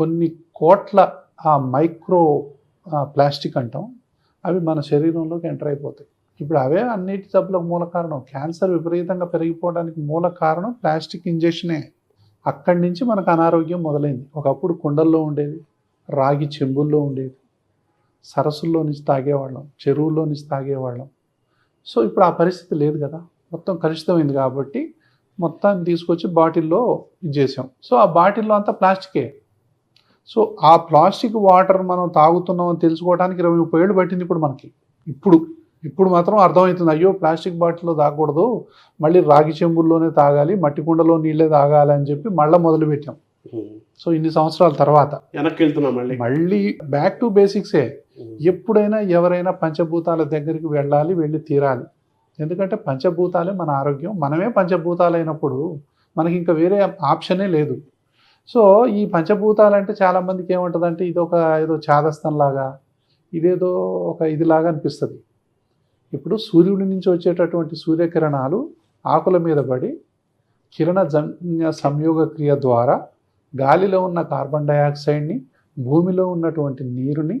కొన్ని కోట్ల ఆ మైక్రో ప్లాస్టిక్ అంటాం అవి మన శరీరంలోకి ఎంటర్ అయిపోతాయి. ఇప్పుడు అవే అన్నిటి జబ్బులకు మూల కారణం. క్యాన్సర్ విపరీతంగా పెరిగిపోవడానికి మూల కారణం ప్లాస్టిక్ ఇంజెక్షనే. అక్కడి నుంచి మనకు అనారోగ్యం మొదలైంది. ఒకప్పుడు కుండల్లో ఉండేది రాగి చెంబుల్లో ఉండేది సరస్సుల్లో నుంచి తాగేవాళ్ళం చెరువుల్లో నుంచి తాగేవాళ్ళం. సో ఇప్పుడు ఆ పరిస్థితి లేదు కదా. మొత్తం కలుషితమైంది కాబట్టి మొత్తాన్ని తీసుకొచ్చి బాటిల్లో ఇది చేసాం సో ఆ బాటిల్లో అంతా ప్లాస్టికే. సో ఆ ప్లాస్టిక్ వాటర్ మనం తాగుతున్నాం అని తెలుసుకోవడానికి ఇరవై ముప్పై ఏళ్ళు పట్టింది ఇప్పుడు మనకి. ఇప్పుడు ఇప్పుడు మాత్రం అర్థమవుతుంది అయ్యో ప్లాస్టిక్ బాటిల్లో తాగకూడదు మళ్ళీ రాగి చెంబుల్లోనే తాగాలి మట్టి కుండలో నీళ్ళే తాగాలి అని చెప్పి మళ్ళీ మొదలుపెట్టాం. సో ఇన్ని సంవత్సరాల తర్వాత. వెనక్కి వెళ్తున్నాం మళ్ళీ మళ్ళీ బ్యాక్ టు బేసిక్సే. ఎప్పుడైనా ఎవరైనా పంచభూతాల దగ్గరికి వెళ్ళాలి వెళ్ళి తీరాలి. ఎందుకంటే పంచభూతాలే మన ఆరోగ్యం. మనమే పంచభూతాలైనప్పుడు మనకి ఇంకా వేరే ఆప్షనే లేదు. సో ఈ పంచభూతాలు అంటే చాలామందికి ఏముంటుందంటే ఇది ఒక ఏదో లాగా ఇదేదో ఒక ఇదిలాగా అనిపిస్తుంది. ఇప్పుడు సూర్యుడి నుంచి వచ్చేటటువంటి సూర్యకిరణాలు ఆకుల మీద పడి కిరణజన్య సంయోగ క్రియ ద్వారా గాలిలో ఉన్న కార్బన్ డయాక్సైడ్ని భూమిలో ఉన్నటువంటి నీరుని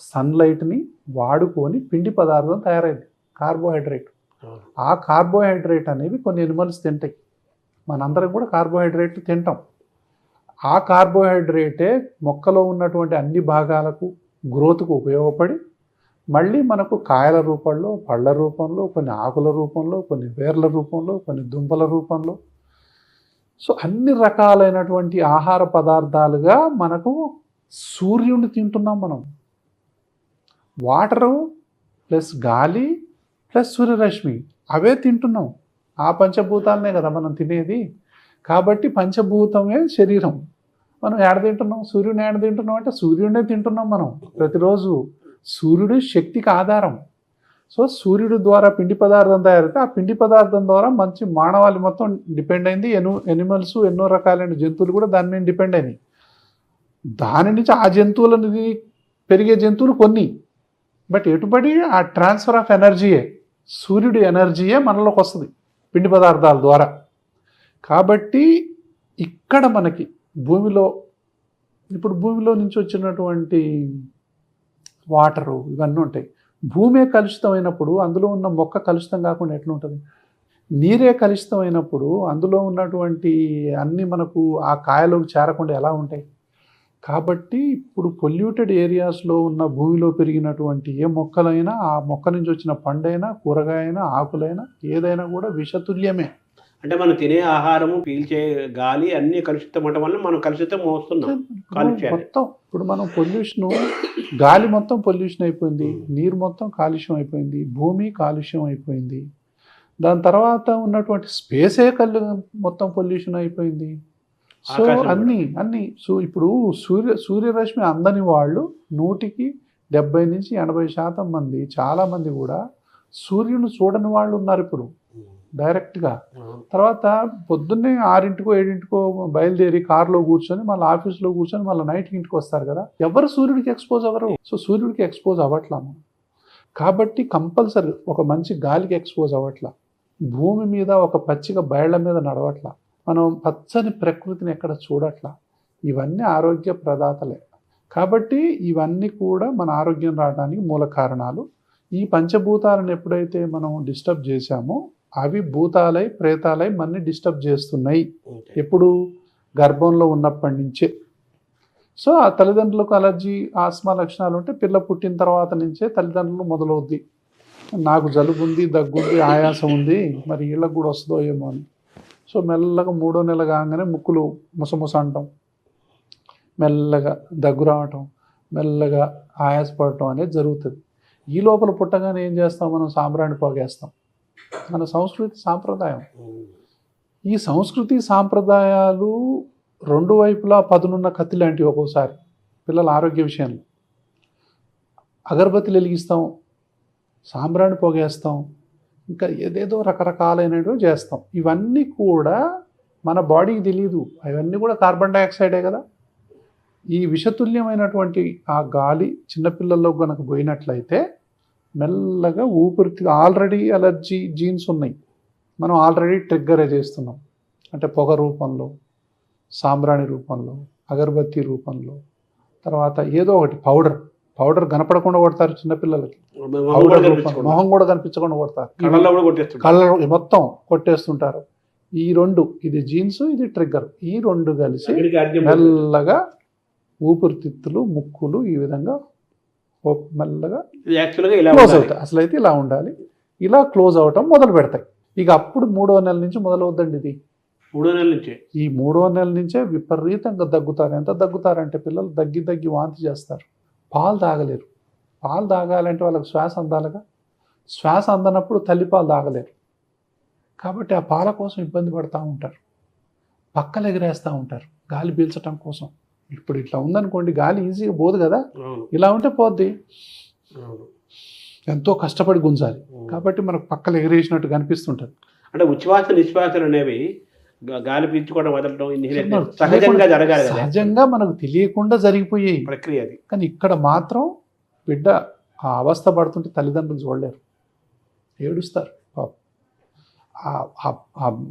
సన్లైట్ని వాడుకొని పిండి పదార్థం తయారైంది కార్బోహైడ్రేట్. ఆ కార్బోహైడ్రేట్ అనేవి కొన్ని ఎనిమల్స్ తింటాయి. మనందరం కూడా కార్బోహైడ్రేట్ తింటాం. ఆ కార్బోహైడ్రేటే మొక్కలో ఉన్నటువంటి అన్ని భాగాలకు గ్రోత్కు ఉపయోగపడి మళ్ళీ మనకు కాయల రూపంలో పళ్ళ రూపంలో కొన్ని ఆకుల రూపంలో కొన్ని వేర్ల రూపంలో కొన్ని దుంపల రూపంలో. సో అన్ని రకాలైనటువంటి ఆహార పదార్థాలుగా మనకు సూర్యుడిని తింటున్నాం మనం. వాటరు ప్లస్ గాలి ప్లస్ సూర్యరశ్మి అవే తింటున్నాం. ఆ పంచభూతాలనే కదా మనం తినేది. కాబట్టి పంచభూతమే శరీరం. మనం ఏడ తింటున్నాం? సూర్యుని ఏడ తింటున్నాం అంటే సూర్యుడే తింటున్నాం మనం. ప్రతిరోజు సూర్యుడు శక్తికి ఆధారం. సో సూర్యుడు ద్వారా పిండి పదార్థం తయారైతే ఆ పిండి పదార్థం ద్వారా మంచి మానవాళి మొత్తం డిపెండ్ అయింది. ఎను ఎనిమల్స్ ఎన్నో రకాలైన జంతువులు కూడా దాని మీద డిపెండ్ అయినాయి. దాని నుంచి ఆ జంతువులని పెరిగే జంతువులు కొన్ని. బట్ ఎటుబడి ఆ ట్రాన్స్ఫర్ ఆఫ్ ఎనర్జీయే సూర్యుడి ఎనర్జీయే మనలోకి వస్తుంది పిండి పదార్థాల ద్వారా. కాబట్టి ఇక్కడ మనకి భూమిలో ఇప్పుడు భూమిలో నుంచి వచ్చినటువంటి వాటరు ఇవన్నీ ఉంటాయి. భూమే కలుషితమైనప్పుడు అందులో ఉన్న మొక్క కలుషితం కాకుండా ఎట్లా ఉంటుంది? నీరే కలుషితమైనప్పుడు అందులో ఉన్నటువంటి అన్నీ మనకు ఆ కాయలోకి చేరకుండా ఎలా ఉంటాయి? కాబట్టి ఇప్పుడు పొల్యూటెడ్ ఏరియాస్లో ఉన్న భూమిలో పెరిగినటువంటి ఏ మొక్కలైనా ఆ మొక్క నుంచి వచ్చిన పండైనా కూరగాయైనా ఆకులైనా ఏదైనా కూడా విషతుల్యమే. అంటే మనం తినే ఆహారము పీల్చే గాలి అన్ని కలుషితం అవడం వల్ల మనం కలుషితం మోస్తున్నాం. మొత్తం ఇప్పుడు మనం పొల్యూషన్ గాలి మొత్తం పొల్యూషన్ అయిపోయింది. నీరు మొత్తం కాలుష్యం అయిపోయింది భూమి కాలుష్యం అయిపోయింది. దాని తర్వాత ఉన్నటువంటి స్పేసే కళ్ళు మొత్తం పొల్యూషన్ అయిపోయింది. సో. అన్ని అన్ని. సో ఇప్పుడు సూర్య సూర్యరశ్మి అందని వాళ్ళు నూటికి డెబ్బై నుంచి ఎనభై శాతం మంది చాలా మంది కూడా సూర్యుని చూడని వాళ్ళు ఉన్నారు ఇప్పుడు. డైరెక్ట్గా. తర్వాత పొద్దున్నే ఆరింటికో ఏడింటికో బయలుదేరి కారులో కూర్చొని మళ్ళీ ఆఫీస్లో కూర్చొని మళ్ళీ నైట్కి ఇంటికి వస్తారు కదా. ఎవరు సూర్యుడికి ఎక్స్పోజ్ అవ్వరు. సో సూర్యుడికి ఎక్స్పోజ్ అవ్వట్లా మనం. కాబట్టి కంపల్సరీ ఒక మంచి గాలికి ఎక్స్పోజ్ అవ్వట్లా. భూమి మీద ఒక పచ్చిక బయళ్ళ మీద నడవట్లా. మనం పచ్చని ప్రకృతిని ఎక్కడ చూడట్లా. ఇవన్నీ ఆరోగ్య ప్రదాతలే. కాబట్టి ఇవన్నీ కూడా మన ఆరోగ్యం రావడానికి మూల కారణాలు. ఈ పంచభూతాలను ఎప్పుడైతే మనం డిస్టర్బ్ చేశామో అవి భూతాలై ప్రేతాలై మనని డిస్టర్బ్ చేస్తున్నాయి. ఎప్పుడు? గర్భంలో ఉన్నప్పటి నుంచే. సో ఆ తల్లిదండ్రులకు అలర్జీ ఆస్మా లక్షణాలు ఉంటే పిల్ల పుట్టిన తర్వాత నుంచే తల్లిదండ్రులు మొదలవుద్ది. నాకు జలుబు ఉంది దగ్గుంది ఆయాసం ఉంది మరి వీళ్ళకి కూడా వస్తుందో ఏమో అని. సో మెల్లగా మూడో నెల కాగానే ముక్కులు ముసముస అంటాం. మెల్లగా దగ్గు రావటం మెల్లగా ఆయాసపడటం అనేది జరుగుతుంది. ఈ లోపల పుట్టగానే ఏం చేస్తాం మనం? సాంబ్రాణి పోగేస్తాం. మన సంస్కృతి సాంప్రదాయం. ఈ సంస్కృతి సాంప్రదాయాలు రెండు వైపులా పదునున్న కత్తి లాంటివి ఒక్కోసారి పిల్లల ఆరోగ్య విషయంలో. అగరబత్తిలు వెలిగిస్తాం సాంబ్రాణి పొగేస్తాం ఇంకా ఏదేదో రకరకాలైనవి చేస్తాం. ఇవన్నీ కూడా మన బాడీకి తెలియదు అవన్నీ కూడా కార్బన్ డైఆక్సైడే కదా. ఈ విషతుల్యమైనటువంటి ఆ గాలి చిన్నపిల్లల్లో కనుక పోయినట్లయితే మెల్లగా ఊపిరితి ఆల్రెడీ అలర్జీ జీన్స్ ఉన్నాయి. మనం ఆల్రెడీ ట్రిగ్గరే చేస్తున్నాం. అంటే పొగ రూపంలో సాంబ్రాణి రూపంలో అగరబత్తి రూపంలో తర్వాత ఏదో ఒకటి పౌడర్ పౌడర్ కనపడకుండా కొడతారు చిన్నపిల్లలకి మొహం కూడా పౌడర్ రూపంలో కనిపించకుండా. మొహం కూడా కనిపించకుండా కొడతారు. కలర్ మొత్తం కొట్టేస్తుంటారు. ఈ రెండు ఇది జీన్స్ ఇది ట్రిగ్గర్ ఈ రెండు కలిసి. మెల్లగా ఊపిరితిత్తులు ముక్కులు ఈ విధంగా మెల్లగా యాక్చువల్గా ఇలా క్లోజ్. అవుతాయి. అసలు అయితే ఇలా ఉండాలి. ఇలా క్లోజ్ అవటం మొదలు పెడతాయి. ఇక అప్పుడు మూడో నెల నుంచి మొదలవుద్దండి ఇది. మూడో నెలల నుంచి. ఈ మూడో నెల నుంచే విపరీతంగా దగ్గుతారు. ఎంత దగ్గుతారంటే పిల్లలు దగ్గి దగ్గి వాంతి చేస్తారు. పాలు తాగలేరు. పాలు తాగాలంటే వాళ్ళకి శ్వాస అందాలిగా? శ్వాస అందనప్పుడు తల్లిపాలు తాగలేరు. కాబట్టి ఆ పాల కోసం ఇబ్బంది పడుతూ ఉంటారు. పక్కలు ఎగరేస్తూ ఉంటారు. గాలి పీల్చటం కోసం. ఇప్పుడు ఇట్లా ఉందనుకోండి గాలి ఈజీగా పోదు కదా? ఇలా ఉంటే పోద్ది. ఎంతో కష్టపడి గుంజాలి. కాబట్టి మనకు పక్కలు ఎగరేసినట్టు కనిపిస్తుంటుంది. అంటే ఉచ్ఛ్వాస నిశ్వాసలు అనేవి గాలి పీల్చుకోవడం వదలడం సహజంగా జరగాలి సహజంగా మనకు తెలియకుండా జరిగిపోయాయి. ప్రక్రియ అది. కానీ ఇక్కడ మాత్రం బిడ్డ ఆ అవస్థ పడుతుంటే తల్లిదండ్రులు చూడలేరు. ఏడుస్తారు.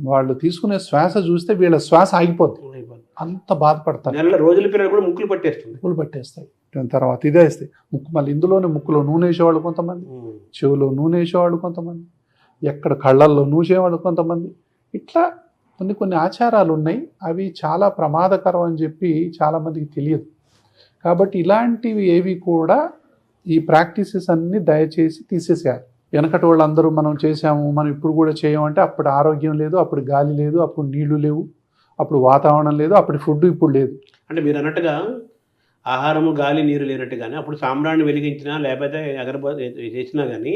వాళ్ళు తీసుకునే శ్వాస చూస్తే వీళ్ళ శ్వాస ఆగిపోద్ది. అంత బాధపడతారు. నెల రోజుల పిల్లలు కూడా ముక్కులు పట్టేస్తుంది. ముక్కులు పట్టేస్తాయి. దాని తర్వాత ఇదే వేస్తాయి ముక్కు మళ్ళీ ఇందులోనే ముక్కులో నూనె వేసేవాళ్ళు కొంతమంది చెవులో నూనె వేసేవాళ్ళు కొంతమంది ఎక్కడ కళ్ళల్లో నూసేవాళ్ళు కొంతమంది. ఇట్లా కొన్ని కొన్ని ఆచారాలు ఉన్నాయి. అవి చాలా ప్రమాదకరం అని చెప్పి చాలామందికి తెలియదు. కాబట్టి ఇలాంటివి ఏవి కూడా ఈ ప్రాక్టీసెస్ అన్నీ దయచేసి తీసేసేయాలి. వెనకటి వాళ్ళందరూ మనం చేసాము మనం ఇప్పుడు కూడా చేయమంటే అప్పుడు ఆరోగ్యం లేదు అప్పుడు గాలి లేదు అప్పుడు నీళ్ళు లేవు అప్పుడు వాతావరణం లేదు అప్పుడు ఫుడ్ ఇప్పుడు లేదు. అంటే మీరు అన్నట్టుగా ఆహారము గాలి నీరు లేనట్టుగానే అప్పుడు సాంబ్రాన్ని వెలిగించినా లేకపోతే అగరబత్తి చేసినా కానీ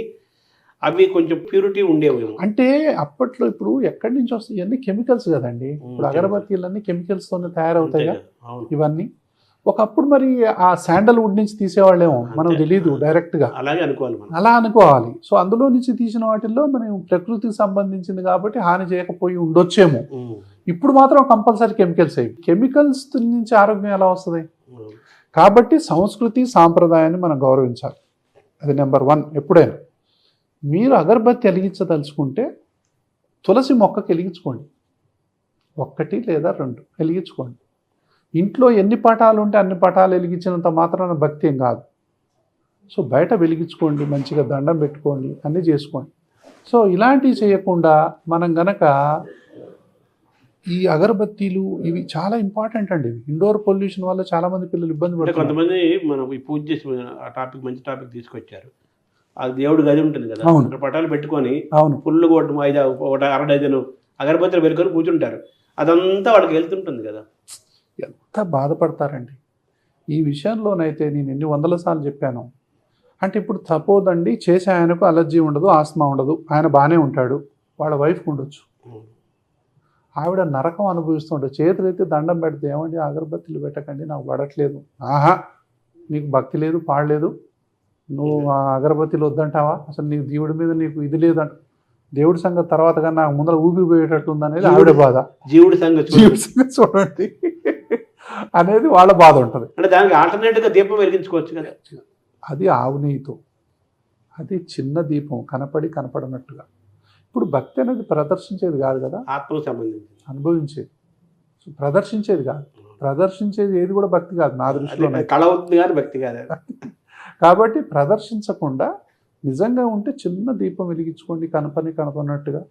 అవి కొంచెం ప్యూరిటీ ఉండేవేమో అంటే అప్పట్లో ఇప్పుడు ఎక్కడి నుంచి వస్తాయి? ఇవన్నీ కెమికల్స్ కదండి. ఇప్పుడు. అగరబత్తీలన్నీ కెమికల్స్తోనే తయారవుతాయి ఇవన్నీ. ఒకప్పుడు మరి ఆ శాండల్ వుడ్ నుంచి తీసేవాళ్ళేమో మనకు అంతే. తెలియదు డైరెక్ట్గా. అలాగే అనుకోవాలి మనం. అలా అనుకోవాలి. సో అందులో నుంచి తీసిన వాటిల్లో మనం ప్రకృతికి సంబంధించింది కాబట్టి హాని చేయకపోయి ఉండొచ్చేమో. ఇప్పుడు మాత్రం కంపల్సరీ కెమికల్స్ అయ్యి కెమికల్స్ నుంచి ఆరోగ్యం ఎలా వస్తుంది. కాబట్టి సంస్కృతి సాంప్రదాయాన్ని మనం గౌరవించాలి. అది నెంబర్ వన్ ఎప్పుడైనా మీరు అగరబత్తి వెలిగించదలుచుకుంటే తులసి మొక్కకి వెలిగించుకోండి. ఒక్కటి లేదా రెండు. వెలిగించుకోండి. ఇంట్లో ఎన్ని పటాలు ఉంటే అన్ని పటాలు వెలిగించినంత మాత్రాన భక్తి ఏం కాదు. సో బయట వెలిగించుకోండి మంచిగా దండం పెట్టుకోండి అన్నీ చేసుకోండి. సో ఇలాంటివి చేయకుండా మనం గనక ఈ అగరబత్తీలు ఇవి చాలా ఇంపార్టెంట్ అండి. ఇండోర్ పొల్యూషన్ వల్ల చాలా మంది పిల్లలు ఇబ్బంది పడుతున్నారు. కొంతమంది మనం ఈ పూజ చేసి ఆ టాపిక్ మంచి టాపిక్ తీసుకొచ్చారు. ఆ దేవుడి గది ఉంటుంది కదా. అవును. పటాలు పెట్టుకొని అవును. ఫుల్ కొట్టడం ఐదు ఒక అర డజను అగరబత్తులు పెట్టుకొని కూర్చుంటారు. అదంతా వాళ్ళకి వెళ్తుంటుంది కదా. ఎంత బాధపడతారండి? ఈ విషయంలోనైతే నేను ఎన్ని వందల సార్లు చెప్పాను. అంటే ఇప్పుడు సపోజ్ అండి చేసే ఆయనకు అలర్జీ ఉండదు ఆస్మా ఉండదు ఆయన బాగానే ఉంటాడు వాళ్ళ వైఫ్కి ఉండొచ్చు. ఆవిడ నరకం అనుభవిస్తుంటాడు చేతులు అయితే దండం పెడితే ఏమండి అగరబత్తులు పెట్టకండి నాకు పడట్లేదు. ఆహా నీకు భక్తి లేదు పాడలేదు నువ్వు ఆ అగరబత్తిలు వద్దంటావా? అసలు నీకు దేవుడి మీద నీకు ఇది లేదంట. దేవుడి సంగతి తర్వాత కానీ నాకు ముందర ఊపిరి పోయేటట్టు ఉందనేది ఆవిడ బాధ. జీవుడి సంగతి చూడు. జీవుడి సంగతి చూడండి. అనేది వాళ్ళ బాధ ఉంటుంది. అంటే దానికి ఆల్టర్నేటివ్గా దీపం వెలిగించుకోవచ్చు కదా. అది ఆవు నెయ్యితో అది చిన్న దీపం కనపడి కనపడనట్టుగా. ఇప్పుడు భక్తి అనేది ప్రదర్శించేది కాదు కదా. ఆత్మకు సంబంధించి అనుభవించేది. ప్రదర్శించేది కాదు. ప్రదర్శించేది ఏది కూడా భక్తి కాదు నా దృష్టిలో కళ అవుతుంది కానీ భక్తి కాదు. కాబట్టి ప్రదర్శించకుండా నిజంగా ఉంటే చిన్న దీపం వెలిగించుకోండి కనపని కనపడినట్టుగా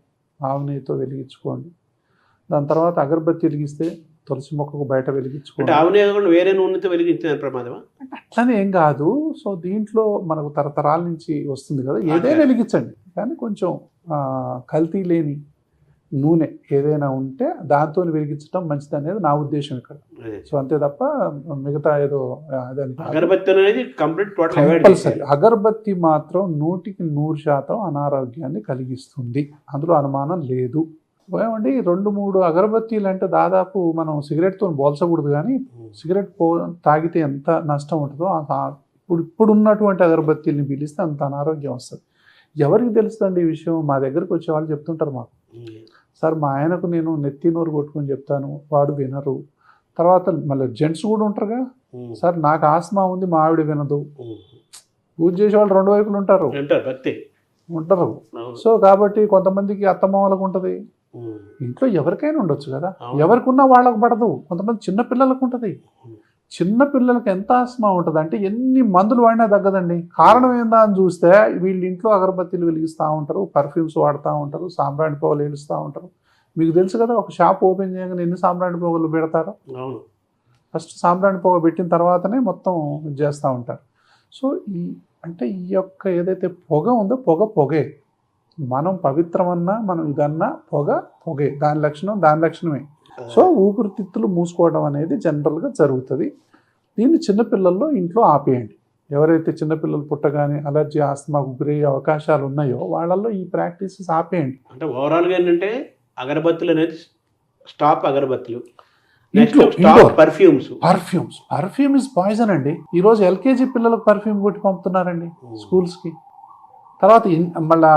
ఆవు నెయ్యితో వెలిగించుకోండి. దాని తర్వాత అగరబత్తి వెలిగిస్తే తులసి మొక్కకు బయట ఆవునే కాకుండా వేరే నూనెతో వెలిగించిన ప్రమాదమా? అట్లనే ఏం కాదు. సో దీంట్లో మనకు తరతరాల నుంచి వస్తుంది కదా. ఏదైనా. వెలిగించండి. కానీ కొంచెం కల్తీ లేని నూనె ఏదైనా ఉంటే దాంతో వెలిగించడం మంచిది అనేది నా ఉద్దేశం ఇక్కడ. సో అంతే తప్ప మిగతా ఏదో. అగరబత్తి అనేది కంప్లీట్ కంపల్సరీ అగరబత్తి మాత్రం నూటికి నూరు శాతం అనారోగ్యాన్ని కలిగిస్తుంది. అందులో అనుమానం లేదు. ఏమండి రెండు మూడు అగరబత్తీలు అంటే దాదాపు మనం సిగరెట్తో పోల్చకూడదు కానీ సిగరెట్ పో తాగితే ఎంత నష్టం ఉంటుందో ఇప్పుడు ఇప్పుడు ఉన్నటువంటి అగరబత్తీల్ని పీలిస్తే అంత అనారోగ్యం వస్తుంది. ఎవరికి తెలుస్తుంది ఈ విషయం? మా దగ్గరకు వచ్చే వాళ్ళు చెప్తుంటారు మాకు. సార్ మా ఆయనకు నేను నెత్తి నోరు కొట్టుకొని చెప్తాను వాడు వినరు. తర్వాత మళ్ళీ జెంట్స్ కూడా ఉంటారుగా. సార్ నాకు ఆస్మా ఉంది మా ఆవిడ వినదు. పూజ చేసే వాళ్ళు రెండు వైపులు ఉంటారు. ఉంటారు. సో కాబట్టి కొంతమందికి అత్తమామలకు ఉంటుంది. ఇంట్లో ఎవరికైనా ఉండొచ్చు కదా. అవును. ఎవరికి ఉన్నా వాళ్ళకు పడదు. కొంతమంది చిన్న పిల్లలకు ఉంటుంది. చిన్న పిల్లలకి ఎంత ఆస్మా ఉంటుంది అంటే ఎన్ని మందులు వాడినా తగ్గదండి. కారణం ఏందా అని చూస్తే వీళ్ళ ఇంట్లో అగరబత్తీలు వెలిగిస్తూ ఉంటారు పర్ఫ్యూమ్స్ వాడుతూ ఉంటారు సాంబ్రాణి పొగలు ఏలుస్తూ ఉంటారు. మీకు తెలుసు కదా ఒక షాప్ ఓపెన్ చేయగానే ఎన్ని సాంబ్రాణి పొగలు పెడతారో? ఫస్ట్ సాంబ్రాణి పొగ పెట్టిన తర్వాతనే మొత్తం ఇది చేస్తూ ఉంటారు. సో ఈ అంటే ఈ యొక్క ఏదైతే పొగ ఉందో పొగ పొగే. మనం పవిత్రమన్నా మనం ఇదన్నా పొగ పొగే. దాని లక్షణం దాని లక్షణమే. సో ఊపిరితిత్తులు మూసుకోవడం అనేది జనరల్గా జరుగుతుంది. దీన్ని చిన్నపిల్లల్లో ఇంట్లో ఆపేయండి. ఎవరైతే చిన్నపిల్లలు పుట్టగానే అలర్జీ ఆస్తమాకు గురయ్యే అవకాశాలు ఉన్నాయో వాళ్ళల్లో ఈ ప్రాక్టీసెస్ ఆపేయండి. అంటే ఓవరాల్గా ఏంటంటే అగరబత్తులు అనేది స్టాప్ అగరబత్తులు. Perfumes perfumes perfume is poison అండి. ఈరోజు ఎల్కేజీ పిల్లలకు పర్ఫ్యూమ్ కొట్టి పంపుతున్నారండి స్కూల్స్కి. తర్వాత మళ్ళా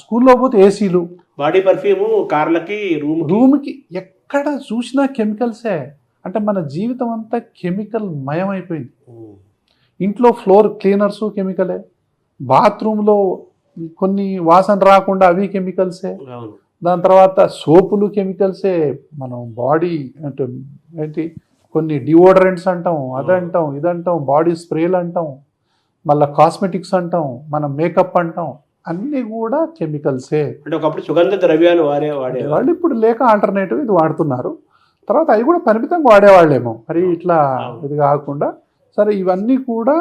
స్కూల్లో పోతే ఏసీలు. బాడీ పర్ఫ్యూమ్ కార్లకి రూమ్ రూమ్కి ఎక్కడ చూసినా కెమికల్సే. అంటే మన జీవితం అంతా కెమికల్ మయమైపోయింది. ఇంట్లో ఫ్లోర్ క్లీనర్స్ కెమికలే. బాత్రూంలో కొన్ని వాసన రాకుండా అవి కెమికల్సే. దాని తర్వాత సోపులు కెమికల్సే. మనం బాడీ అంటే ఏంటి? కొన్ని డియోడరెంట్స్ అంటాం అదంటాం ఇదంటాం బాడీ స్ప్రేలు అంటాం. మళ్ళీ కాస్మెటిక్స్ అంటాం మన మేకప్ అంటాం అన్నీ కూడా కెమికల్సే అంటే ఒకప్పుడు సుగంధ ద్రవ్యాలు వాడే వాడే వాళ్ళు ఇప్పుడు లేక ఆల్టర్నేటివ్ ఇది వాడుతున్నారు. తర్వాత అవి కూడా పరిమితంగా వాడేవాళ్ళేమో. మరి ఇట్లా. ఇది కాకుండా సరే ఇవన్నీ కూడా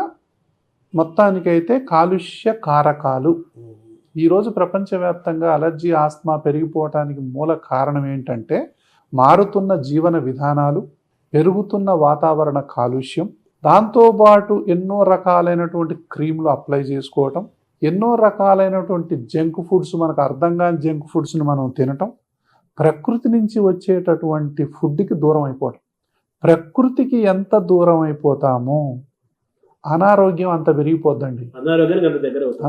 మొత్తానికైతే కాలుష్య కారకాలు. ఈరోజు ప్రపంచవ్యాప్తంగా అలర్జీ ఆస్మా పెరిగిపోవటానికి మూల కారణం ఏంటంటే మారుతున్న జీవన విధానాలు పెరుగుతున్న వాతావరణ కాలుష్యం దాంతోపాటు ఎన్నో రకాలైనటువంటి క్రీములు అప్లై చేసుకోవటం ఎన్నో రకాలైనటువంటి జంక్ ఫుడ్స్ మనకు అర్థం కాని జంక్ ఫుడ్స్ని మనం తినటం ప్రకృతి నుంచి వచ్చేటటువంటి ఫుడ్కి దూరం అయిపోవటం. ప్రకృతికి ఎంత దూరం అయిపోతామో అనారోగ్యం అంత పెరిగిపోద్దండి.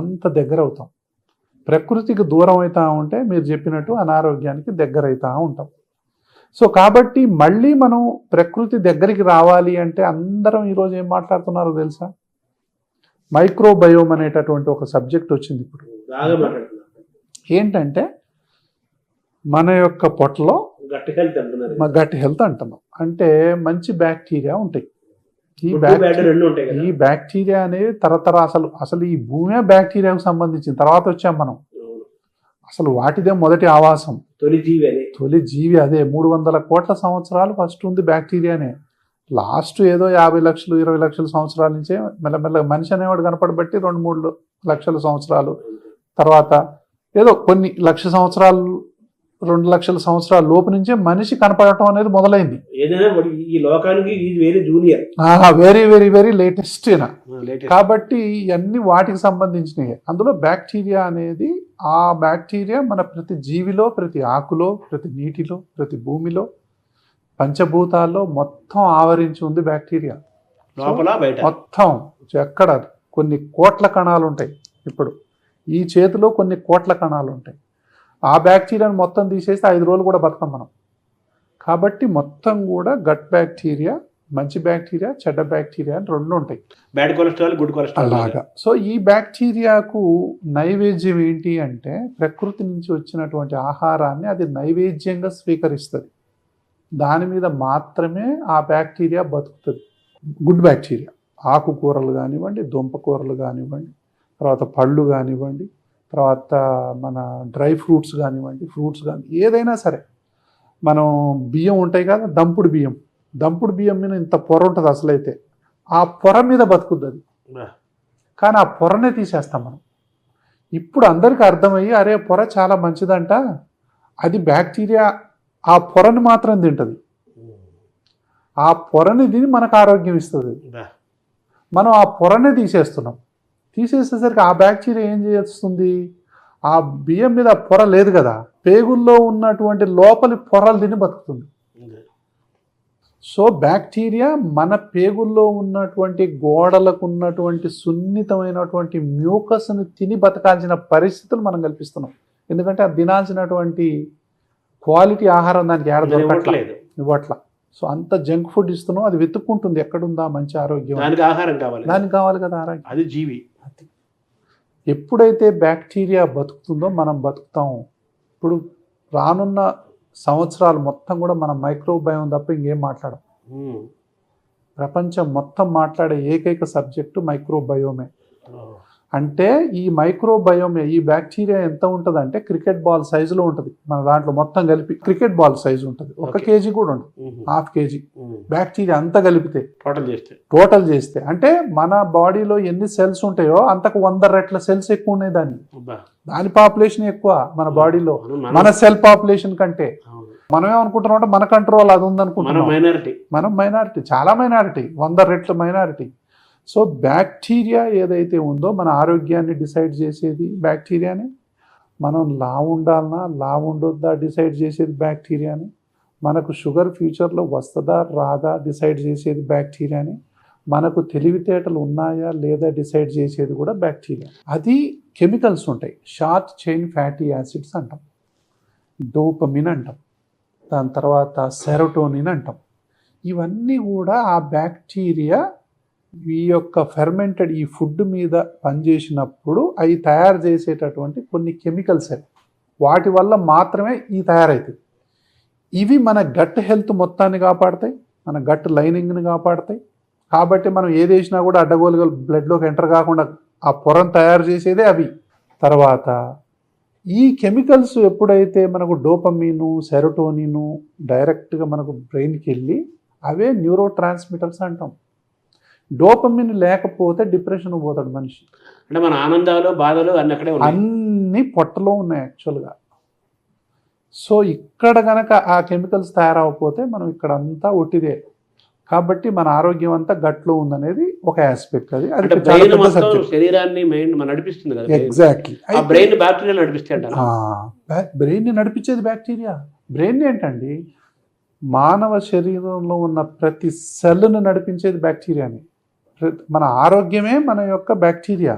అంత దగ్గర అవుతాం. ప్రకృతికి దూరం అవుతా ఉంటే మీరు చెప్పినట్టు అనారోగ్యానికి దగ్గర అవుతా ఉంటాం. సో కాబట్టి మళ్ళీ మనం ప్రకృతి దగ్గరికి రావాలి అంటే అందరం ఈరోజు ఏం మాట్లాడుతున్నారో తెలుసా? మైక్రోబయోమ్ అనేటటువంటి ఒక సబ్జెక్ట్ వచ్చింది ఇప్పుడు. ఏంటంటే మన యొక్క పొట్టలో గట్టి హెల్త్ అంటున్నాం. అంటే మంచి బ్యాక్టీరియా ఉంటాయి. ఈ బ్యాక్టీరియా ఈ బ్యాక్టీరియా అనేది తరతర అసలు అసలు ఈ భూమే బ్యాక్టీరియాకు సంబంధించిన తర్వాత వచ్చాం మనం. అసలు వాటిదే మొదటి ఆవాసం. తొలి జీవి అని తొలి జీవి అదే. మూడు వందల కోట్ల సంవత్సరాలు ఫస్ట్ ఉంది బ్యాక్టీరియానే. లాస్ట్ ఏదో యాభై లక్షలు ఇరవై లక్షల సంవత్సరాల నుంచే మెల్లమెల్లగా మనిషి అనేవాడు కనపడబట్టి రెండు మూడు లక్షల సంవత్సరాలు. తర్వాత ఏదో కొన్ని లక్ష సంవత్సరాలు రెండు లక్షల సంవత్సరాల లోపు నుంచే మనిషి కనపడటం అనేది మొదలైంది. ఏదైనా వాడి- ఈ లోకానికి ఇది వేరే junior. Very very very latest latest కాబట్టి ఇవన్నీ వాటికి సంబంధించినవి అందులో బ్యాక్టీరియా అనేది ఆ బ్యాక్టీరియా మన ప్రతి జీవిలో ప్రతి ఆకులో ప్రతి నీటిలో ప్రతి భూమిలో పంచభూతాల్లో మొత్తం ఆవరించి ఉంది బ్యాక్టీరియా. లోపల బయట. మొత్తం. ఎక్కడ? కొన్ని కోట్ల కణాలు ఉంటాయి ఇప్పుడు. ఈ చేతిలో కొన్ని కోట్ల కణాలు ఉంటాయి. ఆ బ్యాక్టీరియాను మొత్తం తీసేస్తే ఐదు రోజులు కూడా బతకం మనం. కాబట్టి మొత్తం కూడా గట్ బ్యాక్టీరియా మంచి బ్యాక్టీరియా చెడ్డ బ్యాక్టీరియా అని రెండు ఉంటాయి. బ్యాడ్ కొలెస్ట్రాల్ గుడ్ కొలెస్ట్రాల్ అలాగా. సో ఈ బ్యాక్టీరియాకు నైవేద్యం ఏంటి అంటే ప్రకృతి నుంచి వచ్చినటువంటి ఆహారాన్ని అది నైవేద్యంగా స్వీకరిస్తుంది. దాని మీద మాత్రమే ఆ బ్యాక్టీరియా బతుకుతుంది. Good bacteria. ఆకుకూరలు కానివ్వండి దుంపకూరలు కానివ్వండి తర్వాత పళ్ళు కానివ్వండి తర్వాత మన డ్రై ఫ్రూట్స్ కానివ్వండి ఫ్రూట్స్ కానీ ఏదైనా సరే. మనం బియ్యం ఉంటాయి కదా దంపుడు బియ్యం. దంపుడు బియ్యం మీద ఇంత పొర ఉంటుంది అసలైతే. ఆ పొర మీద బతుకుద్ది అది. కానీ ఆ పొరనే తీసేస్తాం మనం. ఇప్పుడు అందరికీ అర్థమయ్యి అరే పొర చాలా మంచిదంట. అది బ్యాక్టీరియా ఆ పొరని మాత్రం తింటుంది. ఆ పొరని తిని మనకు ఆరోగ్యం ఇస్తుంది. మనం ఆ పొరనే తీసేస్తున్నాం. తీసేసేసరికి ఆ బ్యాక్టీరియా ఏం చేస్తుంది? ఆ బియ్యం మీద పొర లేదు కదా. పేగుల్లో ఉన్నటువంటి లోపలి పొరలు తిని బతుకుతుంది. సో బ్యాక్టీరియా మన పేగుల్లో ఉన్నటువంటి గోడలకు ఉన్నటువంటి సున్నితమైనటువంటి మ్యూకస్ను తిని బతకాల్సిన పరిస్థితులు మనం కల్పిస్తున్నాం. ఎందుకంటే అది తినాల్సినటువంటి క్వాలిటీ ఆహారం దానికి ఏడ దొరకట్లేదు ఇవ్వట్ల. సో అంత జంక్ ఫుడ్ ఇస్తున్నాం అది వెతుక్కుంటుంది. ఎక్కడుందా మంచి ఆరోగ్యం? దానికి ఆహారం కావాలి. దానికి కావాలి కదా ఆరోగ్యం. అది జీవి. ఎప్పుడైతే బ్యాక్టీరియా బతుకుతుందో మనం బతుకుతాం. ఇప్పుడు రానున్న సంవత్సరాలు మొత్తం కూడా మనం మైక్రోబయోమ్ తప్ప ఇంకేం మాట్లాడం. ప్రపంచం మొత్తం మాట్లాడే ఏకైక సబ్జెక్టు మైక్రోబయోమే. అంటే ఈ మైక్రోబయోమే ఈ బ్యాక్టీరియా ఎంత ఉంటుంది అంటే క్రికెట్ బాల్ సైజులో ఉంటుంది మన దాంట్లో మొత్తం కలిపి క్రికెట్ బాల్ సైజు ఉంటుంది ఒక. కేజీ కూడా ఉంటుంది ఉమ్. Half KG. బ్యాక్టీరియా అంతా కలిపితే టోటల్ చేస్తే టోటల్ చేస్తే అంటే మన బాడీలో ఎన్ని సెల్స్ ఉంటాయో అంతకు వంద రెట్ల సెల్స్ ఎక్కువ ఉన్నాయి దాన్ని. దాని పాపులేషన్ ఎక్కువ మన బాడీలో. మనం- సెల్ పాపులేషన్ కంటే. మనం ఏమనుకుంటున్నాం అంటే మన కంట్రోల్ అది ఉందనుకుంటున్నాం. మైనారిటీ. మనం మైనారిటీ చాలా మైనారిటీ వంద రెట్ల మైనారిటీ. సో బ్యాక్టీరియా ఏదైతే ఉందో మన ఆరోగ్యాన్ని డిసైడ్ చేసేది బ్యాక్టీరియాని. మనం లా ఉండాలన్నా లా ఉండొద్దా డిసైడ్ చేసేది బ్యాక్టీరియాని. మనకు షుగర్ ఫ్యూచర్లో వస్తుందా రాదా డిసైడ్ చేసేది బ్యాక్టీరియాని. మనకు తెలివితేటలు ఉన్నాయా లేదా డిసైడ్ చేసేది కూడా బ్యాక్టీరియా. అది కెమికల్స్ ఉంటాయి. షార్ట్ చైన్ ఫ్యాటీ యాసిడ్స్ అంటాం. డోపమిన్ అంటాం. దాని తర్వాత సెరటోనిన్ అంటాం. ఇవన్నీ కూడా ఆ బ్యాక్టీరియా ఈ యొక్క ఫెర్మెంటెడ్ ఈ ఫుడ్ మీద పనిచేసినప్పుడు అవి తయారు చేసేటటువంటి కొన్ని కెమికల్స్ అవి. వాటి వల్ల మాత్రమే ఇవి తయారవుతాయి ఇవి మన గట్ హెల్త్ మొత్తాన్ని కాపాడతాయి. మన గట్ లైనింగ్ని కాపాడతాయి. కాబట్టి మనం ఏది వేసినా కూడా అడ్డగోలుగా బ్లడ్లోకి ఎంటర్ కాకుండా ఆ పొరను తయారు చేసేదే అవి. తర్వాత ఈ కెమికల్స్ ఎప్పుడైతే మనకు డోపమీను సెరోటోనిను డైరెక్ట్గా మనకు బ్రెయిన్కి వెళ్ళి అవే న్యూరో ట్రాన్స్మిటర్స్ అంటాం. డోపమిన్ లేకపోతే డిప్రెషన్ పోతాడు మనిషి. అంటే మన ఆనందాలు బాధలు అన్ని అక్కడే అన్ని పొట్టలో ఉన్నాయి యాక్చువల్గా. సో ఇక్కడ గనక ఆ కెమికల్స్ తయారవకపోతే మనం ఇక్కడ అంతా ఒట్టిదే. కాబట్టి మన ఆరోగ్యం అంతా గట్లో ఉందనేది ఒక ఆస్పెక్ట్ అది. బ్రెయిన్ శరీరాన్ని మైండ్ నడిపిస్తుంది కదా. ఎగ్జాక్ట్లీ బ్రెయిన్ బ్యాక్టీరియా నడిపిస్తాయి బ్రెయిన్ని నడిపించేది బ్యాక్టీరియా బ్రెయిన్ ఏంటండి? మానవ శరీరంలో ఉన్న ప్రతి సెల్ను నడిపించేది బ్యాక్టీరియాని మన ఆరోగ్యమే మన యొక్క బ్యాక్టీరియా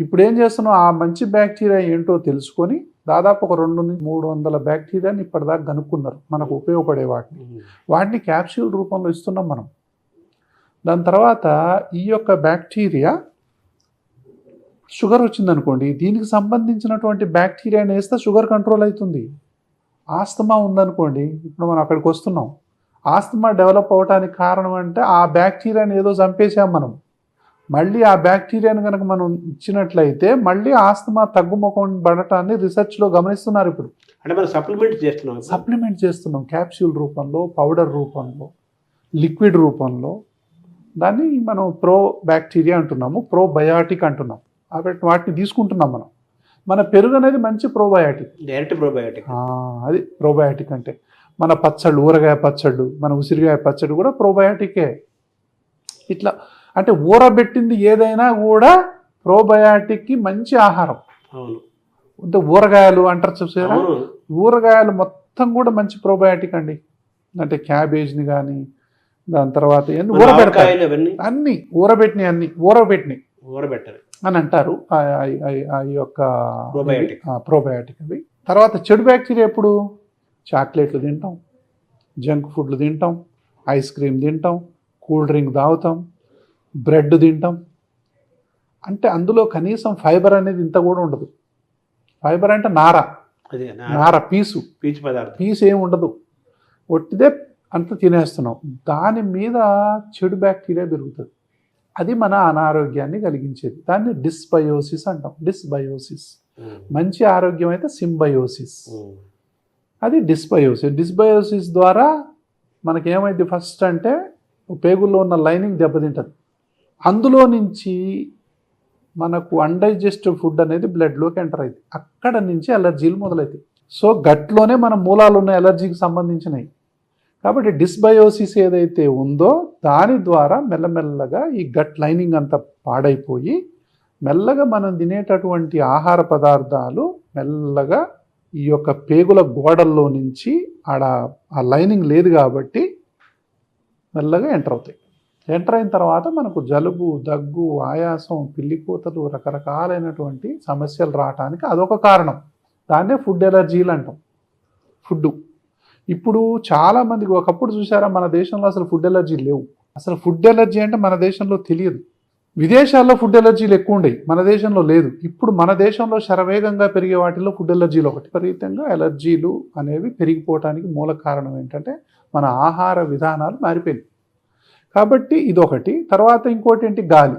ఇప్పుడు ఏం చేస్తున్నాం? ఆ మంచి బ్యాక్టీరియా ఏంటో తెలుసుకొని దాదాపు ఒక రెండు మూడు వందల బ్యాక్టీరియాని ఇప్పటిదాకా కనుక్కున్నారు. మనకు ఉపయోగపడే వాటిని. వాటిని క్యాప్సూల్ రూపంలో ఇస్తున్నాం మనం. దాని తర్వాత ఈ యొక్క బ్యాక్టీరియా షుగర్ వచ్చిందనుకోండి దీనికి సంబంధించినటువంటి బ్యాక్టీరియాని వేస్తే షుగర్ కంట్రోల్ అవుతుంది. ఆస్తమా ఉందనుకోండి ఇప్పుడు మనం అక్కడికి వస్తున్నాం. ఆస్తమా డెవలప్ అవడానికి కారణం అంటే ఆ బ్యాక్టీరియాని ఏదో చంపేసాం మనం. మళ్ళీ ఆ బ్యాక్టీరియాని కనుక మనం ఇచ్చినట్లయితే మళ్ళీ ఆస్తమా తగ్గుముఖం పడటాన్ని రీసెర్చ్లో గమనిస్తున్నారు ఇప్పుడు. అంటే మనం సప్లిమెంట్ చేస్తున్నాం. సప్లిమెంట్ చేస్తున్నాం. క్యాప్సూల్ రూపంలో పౌడర్ రూపంలో లిక్విడ్ రూపంలో. దాన్ని మనం ప్రో బ్యాక్టీరియా అంటున్నాము ప్రోబయాటిక్ అంటున్నాం. కాబట్టి వాటిని తీసుకుంటున్నాం మనం. మన పెరుగు అనేది మంచి ప్రోబయాటిక్ డైరెక్ట్ ప్రోబయోటిక్ అది ప్రోబయాటిక్ అంటే. మన పచ్చళ్ళు ఊరగాయ పచ్చళ్ళు మన ఉసిరిగాయ పచ్చడి కూడా ప్రోబయాటికే ఇట్లా అంటే ఊరబెట్టింది ఏదైనా కూడా ప్రోబయాటిక్కి మంచి ఆహారం. అవును. అంటే ఊరగాయలు అంటారు చూసారా? ఊరగాయలు మొత్తం కూడా మంచి ప్రోబయాటిక్ అండి. అంటే క్యాబేజ్ని కానీ దాని తర్వాత అవన్నీ అన్ని ఊరబెట్టినవి అన్ని ఊరబెట్టినవి ఊరబెట్టాలి అని అంటారు ఆ- యొక్క. ప్రోబయాటిక్ అవి. తర్వాత చెడు బ్యాక్టీరియా ఎప్పుడు? చాక్లెట్లు తింటాం జంక్ ఫుడ్లు తింటాం ఐస్ క్రీమ్ తింటాం కూల్ డ్రింక్ తాగుతాం. బ్రెడ్ తింటాం. అంటే అందులో కనీసం ఫైబర్ అనేది ఇంత కూడా ఉండదు. ఫైబర్ అంటే నార. నార. పీసు. పీచు పదార్థం. పీస్ ఏమి ఉండదు. ఒట్టిదే అంత తినేస్తున్నాం. దాని మీద చెడు బ్యాక్టీరియా పెరుగుతుంది. అది మన అనారోగ్యాన్ని కలిగించేది. దాన్ని డిస్బయోసిస్ అంటాం. డిస్బయోసిస్. మంచి ఆరోగ్యం అయితే సింబయోసిస్. అది డిస్బయోసిస్. డిస్బయోసిస్ ద్వారా మనకేమైంది? ఫస్ట్ అంటే పేగుల్లో ఉన్న లైనింగ్ దెబ్బతింటుంది. అందులో నుంచి మనకు అన్డైజెస్టివ్ ఫుడ్ అనేది బ్లడ్లోకి ఎంటర్ అయింది అక్కడ నుంచి అలర్జీలు మొదలవుతాయి సో గట్లోనే మన మూలాలు ఉన్న ఎలర్జీకి సంబంధించినవి కాబట్టి డిస్బయోసిస్ ఏదైతే ఉందో దాని ద్వారా మెల్లమెల్లగా ఈ గట్ లైనింగ్ అంతా పాడైపోయి మెల్లగా మనం తినేటటువంటి ఆహార పదార్థాలు మెల్లగా ఈ యొక్క పేగుల గోడల్లో నుంచి ఆడ ఆ లైనింగ్ లేదు కాబట్టి మెల్లగా ఎంటర్ అవుతాయి. ఎంటర్ అయిన తర్వాత మనకు జలుబు దగ్గు ఆయాసం పిల్లికూతలు రకరకాలైనటువంటి సమస్యలు రావటానికి అదొక కారణం. దాన్నే ఫుడ్ ఎలర్జీలు అంటాం. ఫుడ్ ఇప్పుడు చాలామందికి ఒకప్పుడు చూసారా మన దేశంలో అసలు ఫుడ్ ఎలర్జీ లేవు. అసలు ఫుడ్ ఎలర్జీ అంటే మన దేశంలో తెలియదు. విదేశాల్లో ఫుడ్ ఎలర్జీలు ఎక్కువ ఉండేవి మన దేశంలో లేదు. ఇప్పుడు మన దేశంలో శరవేగంగా పెరిగే వాటిలో ఫుడ్ ఎలర్జీలు ఒకటి. విపరీతంగా ఎలర్జీలు అనేవి పెరిగిపోవటానికి మూల కారణం ఏంటంటే మన ఆహార విధానాలు మారిపోయినాయి. కాబట్టి ఇదొకటి. తర్వాత ఇంకోటి ఏంటి గాలి.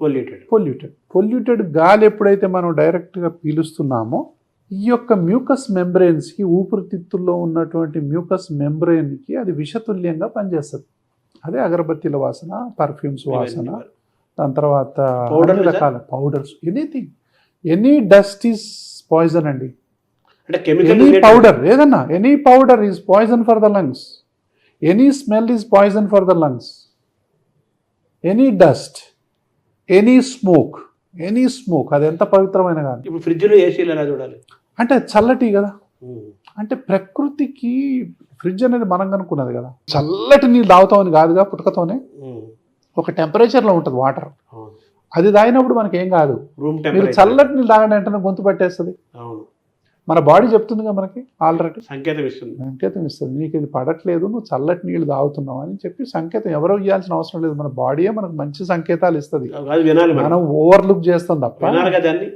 పొల్యూటెడ్ పొల్యూటెడ్ పొల్యూటెడ్ గాలి ఎప్పుడైతే మనం డైరెక్ట్గా పీలుస్తున్నామో ఈ యొక్క మ్యూకస్ మెంబ్రెయిన్స్కి ఊపిరితిత్తుల్లో ఉన్నటువంటి మ్యూకస్ మెంబ్రెయిన్కి అది విషతుల్యంగా పనిచేస్తుంది. అదే అగరబత్తీల వాసన పర్ఫ్యూమ్స్ వాసన దాని తర్వాత లేదా? రకాల powders anything any dust is poison అండి. ఎనీ పౌడర్ ఏదన్నా any powder is poison for the lungs any smell is poison for the lungs any dust any smoke any smoke అది ఎంత పవిత్రమైన కానీ. ఇప్పుడు ఫ్రిడ్జ్లో ఏసీలు ఎలా చూడాలి? అంటే చల్లటి కదా. అంటే ప్రకృతికి ఫ్రిడ్జ్ అనేది మనం కనుక్కున్నది కదా. చల్లటి నీళ్ళు తాగుతామని కాదుగా పుట్టుకతోనే ఒక టెంపరేచర్లో ఉంటుంది వాటర్ అది తాగినప్పుడు మనకి ఏం కాదు మీరు చల్లటి నీళ్ళు తాగండి వెంటనే గొంతు పట్టేస్తుంది. మన బాడీ చెప్తుందిగా మనకి ఆల్రెడీ. సంకేతం ఇస్తుంది. సంకేతం ఇస్తుంది. నీకు ఇది పడట్లేదు నువ్వు చల్లటి నీళ్ళు తాగుతున్నావు అని చెప్పి సంకేతం ఎవరో ఇవ్వాల్సిన అవసరం లేదు. మన బాడీయే మనకు మంచి సంకేతాలు ఇస్తుంది. అది వినాలి మనం. ఓవర్లుక్ చేస్తాం తప్ప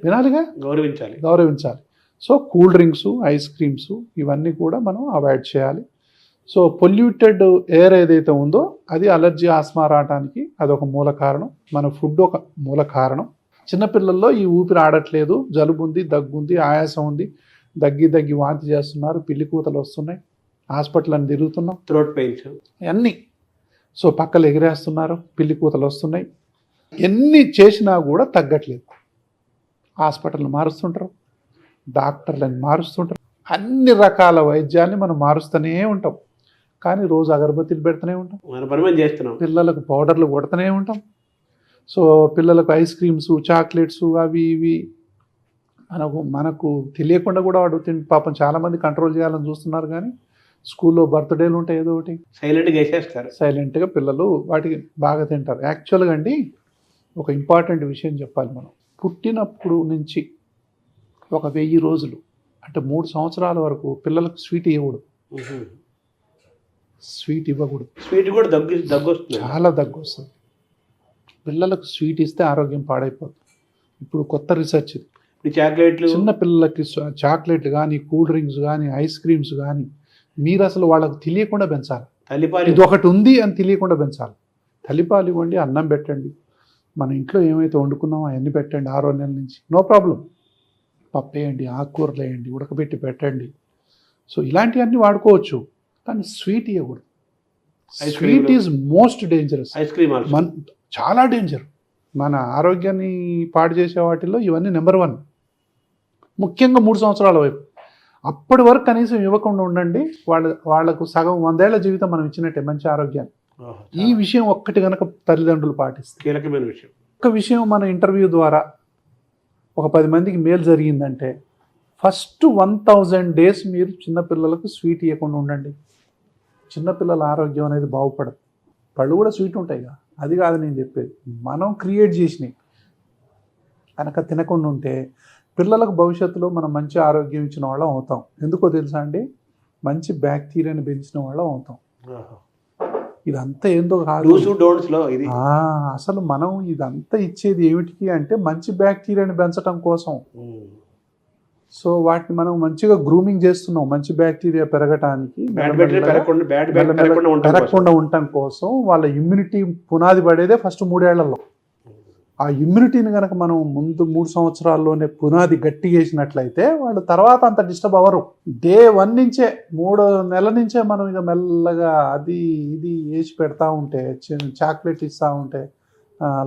వినాలిగా? గౌరవించాలి. గౌరవించాలి. So cool drinks ice creams ఇవన్నీ కూడా మనం అవాయిడ్ చేయాలి. సో పొల్యూటెడ్ ఎయిర్ ఏదైతే ఉందో అది అలర్జీ ఆస్మా రావడానికి అదొక మూల కారణం. మన ఫుడ్ ఒక మూల కారణం. చిన్నపిల్లల్లో ఈ ఊపిరి ఆడట్లేదు. జలుబు ఉంది దగ్గు ఉంది ఆయాసం ఉంది. దగ్గి దగ్గి వాంతి చేస్తున్నారు పిల్లి కూతలు వస్తున్నాయి హాస్పిటల్ అని తిరుగుతున్నాం. థ్రోట్ పెయిన్స్ అన్నీ. సో పక్కలు ఎగిరేస్తున్నారు పిల్లి కూతలు వస్తున్నాయి. ఎన్ని చేసినా కూడా తగ్గట్లేదు. హాస్పిటల్ని మారుస్తుంటారు డాక్టర్లను మారుస్తుంటారు. అన్ని రకాల వైద్యాన్ని మనం మారుస్తూనే ఉంటాం. కానీ రోజు అగరబత్తీలు పెడుతూనే ఉంటాం. మన చేస్తున్నాం. పిల్లలకు పౌడర్లు కొడుతూనే ఉంటాం. సో పిల్లలకు ఐస్ క్రీమ్స్ చాక్లెట్స్ అవి ఇవి మనకు మనకు తెలియకుండా కూడా వాడు పాపం చాలామంది కంట్రోల్ చేయాలని చూస్తున్నారు కానీ స్కూల్లో బర్త్డేలు ఉంటాయి ఏదో ఒకటి. సైలెంట్గా వేసేస్తారు. సైలెంట్గా పిల్లలు వాటికి బాగా తింటారు. యాక్చువల్గా అండి ఒక ఇంపార్టెంట్ విషయం చెప్పాలి మనం. పుట్టినప్పుడు నుంచి ఒక వెయ్యి రోజులు అంటే మూడు సంవత్సరాల వరకు పిల్లలకు స్వీట్ ఇవ్వకూడదు. స్వీట్ ఇవ్వకూడదు. స్వీట్ కూడా దగ్గు దగ్గు వస్తుంది చాలా దగ్గు వస్తుంది పిల్లలకు స్వీట్ ఇస్తే ఆరోగ్యం పాడైపోతుంది. ఇప్పుడు కొత్త రీసెర్చ్ ఇది. చాక్లెట్లు? చిన్న పిల్లలకి చాక్లెట్లు కానీ కూల్ డ్రింక్స్ కానీ ఐస్ క్రీమ్స్ కానీ మీరు అసలు వాళ్ళకు తెలియకుండా పెంచాలి. తల్లిపాలి ఇది ఒకటి ఉంది అని తెలియకుండా పెంచాలి. తల్లిపాలు ఇవ్వండి అన్నం పెట్టండి. మన ఇంట్లో ఏమైతే వండుకున్నామో అవన్నీ పెట్టండి ఆరో నెలల నుంచి. No problem. పప్పు వేయండి ఆకుకూరలు వేయండి ఉడకబెట్టి పెట్టండి. సో ఇలాంటివన్నీ వాడుకోవచ్చు. కానీ స్వీట్ ఇవ్వకూడదు. Sweet is most dangerous. Ice cream మన చాలా డేంజర్. మన ఆరోగ్యాన్ని పాడు చేసే వాటిల్లో ఇవన్నీ నెంబర్ వన్. ముఖ్యంగా మూడు సంవత్సరాల వైపు. అప్పటి వరకు కనీసం ఇవ్వకుండా ఉండండి. వాళ్ళ వాళ్ళకు సగం వందేళ్ళ జీవితం మనం ఇచ్చినట్టే మంచి ఆరోగ్యాన్ని. ఈ విషయం ఒక్కటి కనుక తల్లిదండ్రులు పాటిస్తే. కీలకమైన విషయం. ఒక విషయం మన ఇంటర్వ్యూ ద్వారా ఒక పది మందికి మేలు జరిగిందంటే ఫస్ట్ వన్ థౌజండ్ డేస్ మీరు చిన్నపిల్లలకు స్వీట్ ఇవ్వకుండా ఉండండి. చిన్నపిల్లల ఆరోగ్యం అనేది బాగుపడదు. పళ్ళు కూడా స్వీట్ ఉంటాయి కదా. అది కాదు నేను చెప్పేది. మనం క్రియేట్ చేసినవి. కనుక తినకుండా ఉంటే పిల్లలకు భవిష్యత్తులో మనం మంచి ఆరోగ్యం ఇచ్చిన వాళ్ళం అవుతాం. ఎందుకో తెలుసా అండి? మంచి బ్యాక్టీరియాని పెంచిన వాళ్ళం అవుతాం. ఇదంతా ఏందో కాదు. ఇది. అసలు మనం ఇదంతా ఇచ్చేది ఏమిటికి అంటే మంచి బ్యాక్టీరియాని పెంచడం కోసం. సో వాటిని మనం మంచిగా గ్రూమింగ్ చేస్తున్నాం. మంచి బ్యాక్టీరియా పెరగటానికి. పెరగకుండా ఉండటం కోసం. వాళ్ళ ఇమ్యూనిటీ పునాది పడేదే ఫస్ట్ మూడేళ్ళలో. ఆ ఇమ్యూనిటీని కనుక మనం ముందు మూడు సంవత్సరాల్లోనే పునాది గట్టి చేసినట్లయితే వాళ్ళు తర్వాత అంత డిస్టర్బ్ అవ్వరు డే వన్ నుంచే మూడో నెల నుంచే మనం ఇక మెల్లగా అది ఇది వేసి పెడతా ఉంటే చాక్లెట్ ఇస్తూ ఉంటే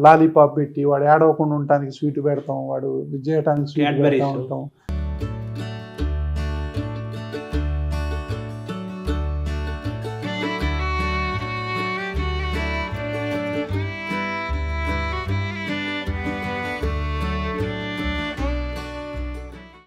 లాలీపాప్ పెట్టి వాడు ఏడవకుండా ఉండటానికి స్వీట్ పెడతాం వాడు చేయడానికి స్వీట్ పెడతా. ఉంటాం